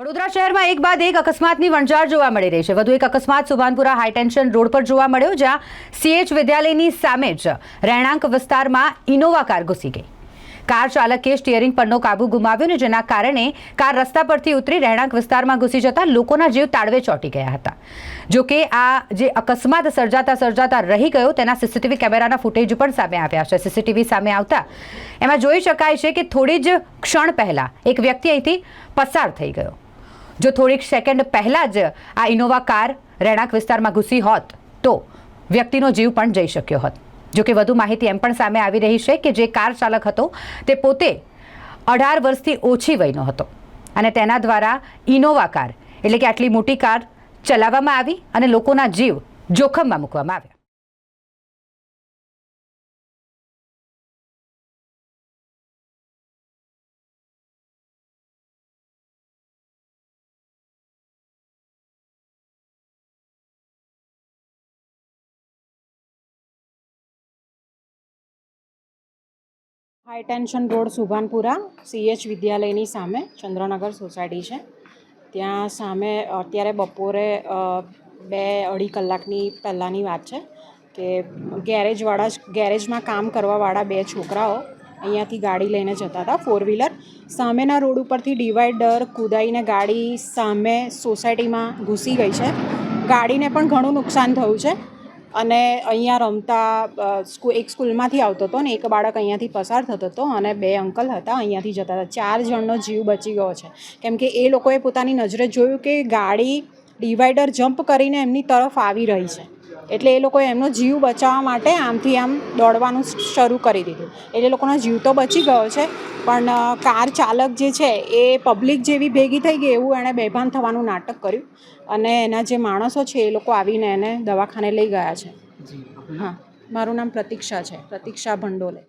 વડોદરા શહેરમાં એક બાદ એક અકસ્માતની વણઝાર જોવા મળી રહી છે. વધુ એક અકસ્માત સુભાનપુરા હાઈટેન્શન રોડ પર જોવા મળ્યો, જ્યાં સીએચ વિદ્યાલયની સામે જ રહેણાંક વિસ્તારમાં ઇનોવા કાર ઘૂસી ગઈ. કાર ચાલકે સ્ટિયરિંગ પરનો કાબુ ગુમાવ્યો ને જેના કારણે કાર રસ્તા પરથી ઉતરી રહેણાંક વિસ્તારમાં ઘૂસી જતા લોકોના જીવ તાળવે ચોંટી ગયા હતા. જો કે આ જે અકસ્માત સર્જાતા સર્જાતા રહી ગયો, તેના સીસીટીવી કેમેરાના ફૂટેજ પણ સામે આવ્યા છે. સીસીટીવી સામે આવતા એમાં જોઈ શકાય છે કે થોડી જ ક્ષણ પહેલાં એક વ્યક્તિ અહીંથી પસાર થઈ ગયો. જો થોડીક સેકન્ડ પહેલાં જ આ ઇનોવા કાર રહેણાંક વિસ્તારમાં ઘૂસી હોત, તો વ્યક્તિનો જીવ પણ જઈ શક્યો હોત. જોકે વધુ માહિતી એમ પણ સામે આવી રહી છે કે જે કાર ચાલક હતો, તે પોતે અઢાર વર્ષથી ઓછી વયનો હતો. અને તેના દ્વારા ઇનોવા કાર, એટલે કે આટલી મોટી કાર ચલાવવામાં આવી અને લોકોના જીવ જોખમમાં મૂકવામાં આવ્યા. High tension road Subhanpura CH વિદ્યાલયની સામે ચંદ્રનગર સોસાયટી છે. ત્યાં સામે અત્યારે બપોરે બે અઢી કલાકની પહેલાંની વાત છે કે ગેરેજવાળા જ, ગેરેજમાં કામ કરવાવાળા બે છોકરાઓ અહીંયાથી ગાડી લઈને જતા હતા ફોર વ્હીલર સામેના રોડ ઉપરથી ડિવાઈડર, કૂદાઈને ગાડી સામે સોસાયટીમાં ઘૂસી ગઈ છે. ગાડીને પણ ઘણું નુકસાન થયું છે. અને અહીંયા રમતા સ્કૂલ સ્કૂ, એક સ્કૂલમાંથી આવતો હતો ને, એક બાળક અહીંયાથી પસાર થતો હતો અને બે અંકલ હતા અહીંયાથી જતા હતા. ચાર જણનો જીવ બચી ગયો છે. કેમ કે એ લોકોએ પોતાની નજરે જોયું કે ગાડી ડિવાઈડર જમ્પ કરીને એમની તરફ આવી રહી છે. એટલે એ લોકોએ એમનો જીવ બચાવવા માટે આમથી આમ દોડવાનું શરૂ કરી દીધું. એટલે લોકોનો જીવ તો બચી ગયો છે પણ કાર ચાલક જે છે એ પબ્લિક જેવી ભેગી થઈ ગઈ એવું એણે બેભાન થવાનું નાટક કર્યું. અને એના જે માણસો છે એ લોકો આવીને એને દવાખાને લઈ ગયા છે. હા મારું નામ પ્રતીક્ષા છે પ્રતીક્ષા ભંડોલે.